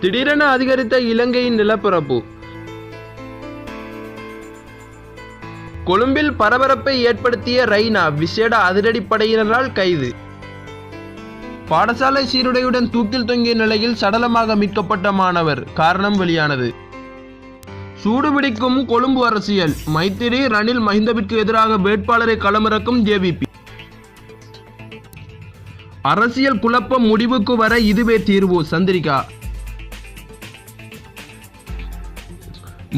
திடீரென அதிகரித்த இலங்கையின் நிலப்பரப்பு. கொழும்பில் பரபரப்பை ஏற்படுத்திய ரெய்னா விசேட அதிரடிப்படையினரால் கைது. பாடசாலை சீருடையுடன் தூக்கில் தொங்கிய நிலையில் சடலமாக மீட்கப்பட்ட மாணவர் காரணம் வெளியானது. சூடுபிடிக்கும் கொழும்பு அரசியல். மைத்திரி ரணில் மஹிந்தவிற்கு எதிராக வேட்பாளரை களமிறக்கும் ஜேவிபி. அரசியல் குழப்பம் முடிவுக்கு வர இதுவே தீர்வு சந்திரிகா.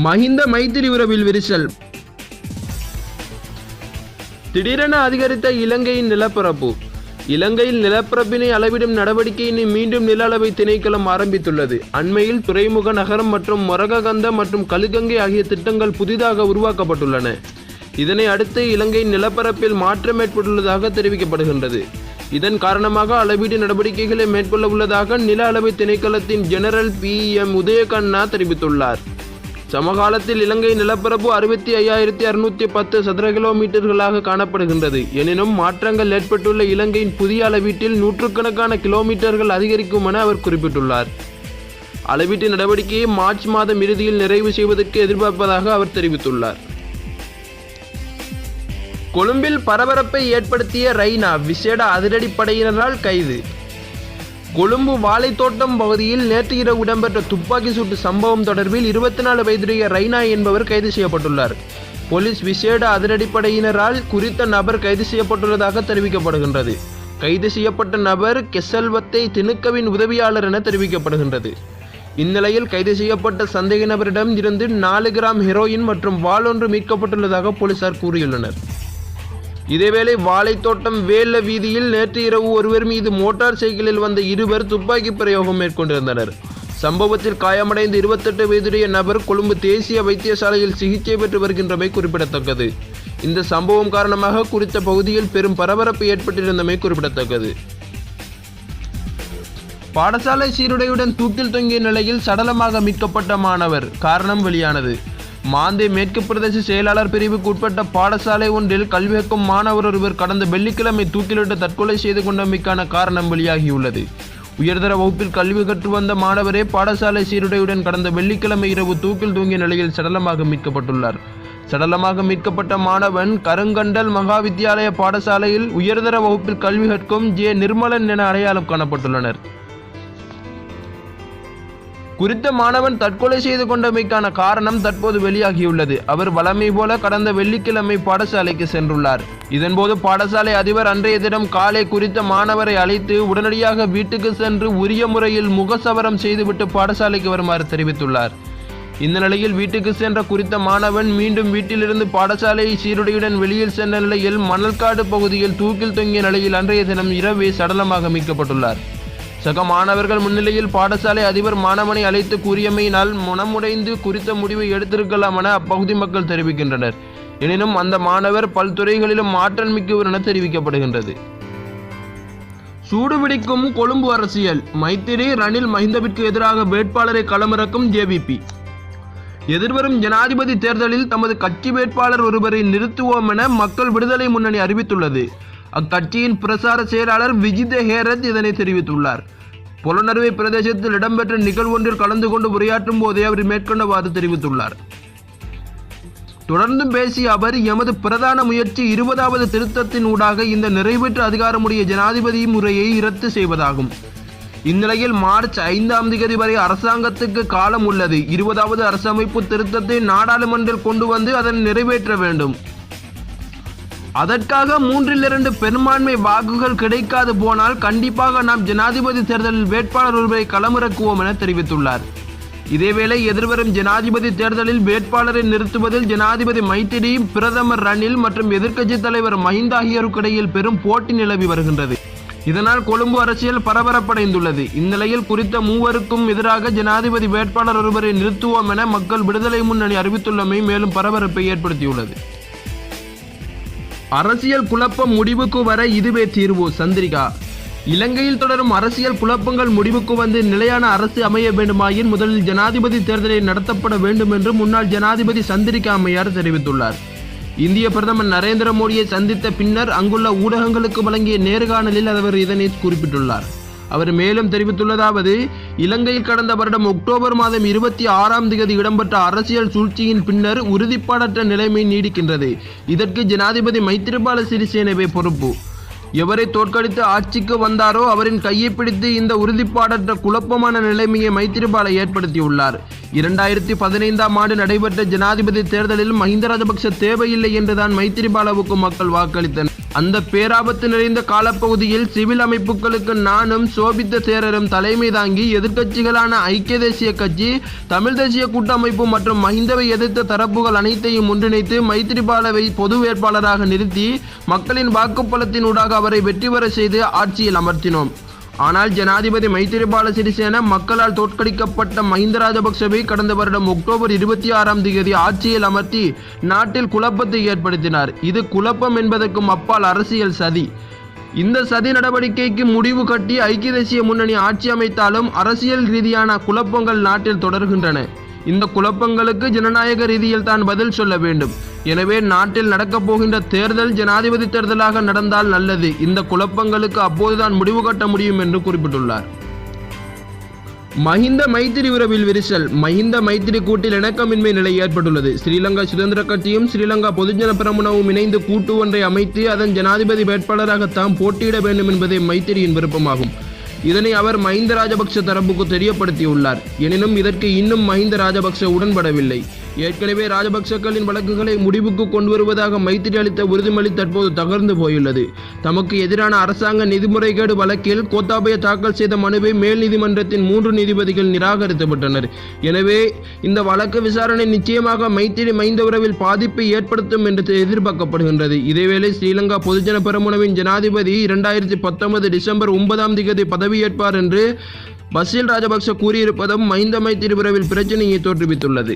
மஹிந்த மைத்திரி உறவில் விரிசல். திடீரென அதிகரித்த இலங்கையின் நிலப்பரப்பு. இலங்கையில் நிலப்பரப்பினை அளவிடும் நடவடிக்கையினை மீண்டும் நில அளவை திணைக்களம் ஆரம்பித்துள்ளது. அண்மையில் துறைமுக நகரம் மற்றும் மொரககந்த மற்றும் கழுகங்கை ஆகிய திட்டங்கள் புதிதாக உருவாக்கப்பட்டுள்ளன. இதனை அடுத்து இலங்கையின் நிலப்பரப்பில் மாற்றம் ஏற்பட்டுள்ளதாக தெரிவிக்கப்படுகின்றது. இதன் காரணமாக அளவீடு நடவடிக்கைகளை மேற்கொள்ள உள்ளதாக நில அளவை திணைக்களத்தின் ஜெனரல் பி எம் உதயகண்ணா தெரிவித்துள்ளார். சமகாலத்தில் இலங்கை நிலப்பரப்பு அறுபத்தி ஐயாயிரத்தி அறுநூத்தி பத்து சதுர கிலோமீட்டர்களாக காணப்படுகின்றது. எனினும் மாற்றங்கள் ஏற்பட்டுள்ள இலங்கையின் புதிய அளவீட்டில் நூற்றுக்கணக்கான கிலோமீட்டர்கள் அதிகரிக்கும் என அவர் குறிப்பிட்டுள்ளார். அளவீட்டு நடவடிக்கையை மார்ச் மாதம் இறுதியில் நிறைவு செய்வதற்கு எதிர்பார்ப்பதாக அவர் தெரிவித்துள்ளார். கொழும்பில் பரபரப்பை ஏற்படுத்திய ரெய்னா விசேட அதிரடிப்படையினரால் கைது. கொழும்பு வாழைத்தோட்டம் பகுதியில் நேற்று இரவு இடம்பெற்ற துப்பாக்கி சூட்டு சம்பவம் தொடர்பில் இருபத்தி நாலு வயதுடைய ரைனா என்பவர் கைது செய்யப்பட்டுள்ளார். போலீஸ் விசேட அதிரடிப்படையினரால் குறித்த நபர் கைது செய்யப்பட்டுள்ளதாக தெரிவிக்கப்படுகின்றது. கைது செய்யப்பட்ட நபர் கெசல்வத்தை திணுக்கவின் உதவியாளர் என தெரிவிக்கப்படுகின்றது. இந்நிலையில் கைது செய்யப்பட்ட சந்தேக நபரிடம் இருந்து நாலு கிராம் ஹெரோயின் மற்றும் வாளொன்று மீட்கப்பட்டுள்ளதாக போலீசார் கூறியுள்ளனர். இதேவேளை வாழைத்தோட்டம் வேல வீதியில் நேற்று இரவு ஒருவர் மீது மோட்டார் சைக்கிளில் வந்த இருவர் துப்பாக்கி பிரயோகம் மேற்கொண்டிருந்தனர். சம்பவத்தில் காயமடைந்த இருபத்தெட்டு வயதுடைய நபர் கொழும்பு தேசிய வைத்தியசாலையில் சிகிச்சை பெற்று வருகின்றமை குறிப்பிடத்தக்கது. இந்த சம்பவம் காரணமாக குறித்த பகுதியில் பெரும் பரபரப்பு ஏற்பட்டிருந்தமை குறிப்பிடத்தக்கது. பாடசாலை சீருடையுடன் தூக்கில் தொங்கிய நிலையில் சடலமாக மீட்கப்பட்ட மாணவர் காரணம் வெளியானது. மாந்தே மேற்கு பிரதேச செயலாளர் பிரிவுக்கு உட்பட்ட பாடசாலை ஒன்றில் கல்வி கற்கும் மாணவர் ஒருவர் கடந்த வெள்ளிக்கிழமை தூக்கிலிட்டு தற்கொலை செய்து கொண்டமைக்கான காரணம் வெளியாகியுள்ளது. உயர்தர வகுப்பில் கல்வி கற்று வந்த மாணவரே பாடசாலை சீருடையுடன் கடந்த வெள்ளிக்கிழமை இரவு தூக்கில் தூங்கிய நிலையில் சடலமாக மீட்கப்பட்டுள்ளார். சடலமாக மீட்கப்பட்ட மாணவன் கருங்கண்டல் மகா வித்தியாலய பாடசாலையில் உயர்தர வகுப்பில் கல்வி கற்கும் ஜே. நிர்மலன் என அடையாளம் காணப்பட்டுள்ளனர். குறித்த மாணவன் தற்கொலை செய்து கொண்டமைக்கான காரணம் தற்போது வெளியாகியுள்ளது. அவர் வழமை போல கடந்த வெள்ளிக்கிழமை பாடசாலைக்கு சென்றுள்ளார். இதன்போது பாடசாலை அதிபர் அன்றைய தினம் காலை குறித்த மாணவரை அழைத்து உடனடியாக வீட்டுக்கு சென்று உரிய முறையில் முகசவரம் செய்துவிட்டு பாடசாலைக்கு வருமாறு தெரிவித்துள்ளார். இந்த நிலையில் வீட்டுக்கு சென்ற குறித்த மாணவன் மீண்டும் வீட்டிலிருந்து பாடசாலையை சீருடையுடன் வெளியில் சென்ற நிலையில் மணல்காடு பகுதியில் தூக்கில் தொங்கிய நிலையில் அன்றைய தினம் இரவே சடலமாக மீட்கப்பட்டுள்ளார். சக மாணவர்கள் முன்னிலையில் பாடசாலை அதிபர் மாணவனை அழைத்து கூறியமையினால் மனமுடைந்து குறித்த முடிவை எடுத்திருக்கலாம் என அப்பகுதி மக்கள் தெரிவிக்கின்றனர். எனினும் அந்த மாணவர் பல்துறைகளிலும் ஆற்றல் மிக்கவர் என தெரிவிக்கப்படுகின்றது. சூடுபிடிக்கும் கொழும்பு அரசியல். மைத்திரி ரணில் மஹிந்தவிற்கு எதிராக வேட்பாளரை களமிறக்கும் ஜேவிபி. எதிர்வரும் ஜனாதிபதி தேர்தலில் தமது கட்சி வேட்பாளர் ஒருவரை நிறுத்துவோம் என மக்கள் விடுதலை முன்னணி அறிவித்துள்ளது. அக்கட்சியின் பிரசார செயலாளர் விஜித ஹேரத் இதனை தெரிவித்துள்ளார். புலனறுவை பிரதேசத்தில் இடம்பெற்ற நிகழ்வொன்றில் கலந்து கொண்டு உரையாற்றும் போதே அவர் மேற்கொண்டவாறு தெரிவித்துள்ளார். தொடர்ந்தும் பேசிய அவர் எமது பிரதான முயற்சி இருபதாவது திருத்தத்தின் ஊடாக இந்த நிறைவேற்று அதிகாரமுடைய ஜனாதிபதி முறையை ரத்து செய்வதாகும். இந்நிலையில் மார்ச் ஐந்தாம் தேதி வரை அரசாங்கத்துக்கு காலம் உள்ளது. இருபதாவது அரசமைப்பு திருத்தத்தை நாடாளுமன்றில் கொண்டு வந்து அதனை நிறைவேற்ற வேண்டும். அதற்காக மூன்றில் இரண்டு பெரும்பான்மை வாக்குகள் கிடைக்காது போனால் கண்டிப்பாக நாம் ஜனாதிபதி தேர்தலில் வேட்பாளர் ஒருவரை களமிறக்குவோம் என தெரிவித்துள்ளார். இதேவேளை எதிர்வரும் ஜனாதிபதி தேர்தலில் வேட்பாளரை நிறுத்துவதில் ஜனாதிபதி மைத்திரி பிரதமர் ரணில் மற்றும் எதிர்க்கட்சித் தலைவர் மஹிந்த ஆகியோருக்கிடையில் பெரும் போட்டி நிலவி வருகின்றது. இதனால் கொழும்பு அரசியல் பரபரப்படைந்துள்ளது. இந்நிலையில் குறித்த மூவருக்கும் எதிராக ஜனாதிபதி வேட்பாளர் ஒருவரை நிறுத்துவோம் என மக்கள் விடுதலை முன்னணி அறிவித்துள்ளமை மேலும் பரபரப்பை ஏற்படுத்தியுள்ளது. அரசியல் குழப்பம் முடிவுக்கு வர இதுவே தீர்வு சந்திரிகா. இலங்கையில் தொடரும் அரசியல் குழப்பங்கள் முடிவுக்கு வந்து நிலையான அரசு அமைய வேண்டுமாயின் முதலில் ஜனாதிபதி தேர்தலை நடத்தப்பட வேண்டும் என்று முன்னாள் ஜனாதிபதி சந்திரிகா அம்மையார் தெரிவித்துள்ளார். இந்திய பிரதமர் நரேந்திர மோடியை சந்தித்த பின்னர் அங்குள்ள ஊடகங்களுக்கு வழங்கிய நேர்காணலில் அவர் இதனை குறிப்பிட்டுள்ளார். அவர் மேலும் தெரிவித்துள்ளதாவது இலங்கையில் கடந்த வருடம் அக்டோபர் மாதம் இருபத்தி ஆறாம் தேதி இடம்பெற்ற அரசியல் சூழ்ச்சியின் பின்னர் உறுதிப்பாடற்ற நிலைமை நீடிக்கின்றது. இதற்கு ஜனாதிபதி மைத்திரிபால சிறிசேனவே பொறுப்பு. எவரை தோற்கடித்து ஆட்சிக்கு வந்தாரோ அவரின் கையை பிடித்து இந்த உறுதிப்பாடற்ற குழப்பமான நிலைமையை மைத்திரிபால ஏற்படுத்தியுள்ளார். இரண்டாயிரத்தி பதினைந்தாம் ஆண்டு நடைபெற்ற ஜனாதிபதி தேர்தலில் மஹிந்த ராஜபக்ஷ தேவையில்லை என்றுதான் மைத்திரிபாலவுக்கு மக்கள் வாக்களித்தனர். அந்த பேராபத்து நிறைந்த காலப்பகுதியில் சிவில் அமைப்புகளுக்கு நானும் சோபித்த சேரரும் தலைமை தாங்கி எதிர்க்கட்சிகளான ஐக்கிய தேசிய கட்சி தமிழ் தேசிய கூட்டமைப்பு மற்றும் மஹிந்தவை எதிர்த்த தரப்புகள் அனைத்தையும் ஒன்றிணைத்து மைத்திரிபாலவை பொது வேட்பாளராக நிறுத்தி மக்களின் வாக்குப்பலத்தினூடாக அவரை வெற்றி பெற செய்து ஆட்சியில் அமர்த்தினோம். ஆனால் ஜனாதிபதி மைத்திரிபால சிறிசேன மக்களால் தோற்கடிக்கப்பட்ட மஹிந்த ராஜபக்சவை கடந்த வருடம் அக்டோபர் இருபத்தி ஆறாம் தேதி ஆட்சியில் அமர்த்தி நாட்டில் குழப்பத்தை ஏற்படுத்தினார். இது குழப்பம் என்பதற்கும் அப்பால் அரசியல் சதி. இந்த சதி நடவடிக்கைக்கு முடிவு கட்டி ஐக்கிய தேசிய முன்னணி ஆட்சி அமைத்தாலும் அரசியல் ரீதியான குழப்பங்கள் நாட்டில் தொடர்கின்றன. இந்த குழப்பங்களுக்கு ஜனநாயக ரீதியில் தான் பதில் சொல்ல வேண்டும். எனவே நாட்டில் நடக்கப் போகின்ற தேர்தல் ஜனாதிபதி தேர்தலாக நடந்தால் நல்லது. இந்த குழப்பங்களுக்கு அப்போதுதான் முடிவு கட்ட முடியும் என்று குறிப்பிட்டுள்ளார். மஹிந்த மைத்திரி உறவில் விரிசல். மஹிந்த மைத்திரி கூட்டில் இணக்கமின்மை நிலை ஏற்பட்டுள்ளது. ஸ்ரீலங்கா சுதந்திர கட்சியும் ஸ்ரீலங்கா பொதுஜன பிரமுனவும் இணைந்து கூட்டு ஒன்றை அமைத்து அதன் ஜனாதிபதி வேட்பாளராக போட்டியிட வேண்டும் என்பதே மைத்திரியின் விருப்பமாகும். இதனை அவர் மஹிந்த ராஜபக்ஷ தரப்புக்கு தெரியப்படுத்தியுள்ளார். எனினும் இதற்கு இன்னும் மஹிந்த ராஜபக்ஷ உடன்படவில்லை. ஏற்கனவே ராஜபக்சக்களின் வழக்குகளை முடிவுக்கு கொண்டு வருவதாக மைத்திரி அளித்த உறுதிமொழி தற்போது தகர்ந்து போயுள்ளது. தமக்கு எதிரான அரசாங்க நிதிமுறைகேடு வழக்கில் கோத்தாபய தாக்கல் செய்த மனுவை மேல் நீதிமன்றத்தின் மூன்று நீதிபதிகள் நிராகரித்துவிட்டனர். எனவே இந்த வழக்கு விசாரணை நிச்சயமாக மைத்திரி மைந்த உறவில் பாதிப்பை ஏற்படுத்தும் என்று எதிர்பார்க்கப்படுகின்றது. இதேவேளை ஸ்ரீலங்கா பொதுஜன பெரமுனவின் ஜனாதிபதி இரண்டாயிரத்தி பத்தொன்பது டிசம்பர் ஒன்பதாம் தேதி பதவியேற்பார் என்று பசில் ராஜபக்ச கூறியிருப்பதும் மைந்த மைத்திரி உறவில் பிரச்சனையை தோற்றுவித்துள்ளது.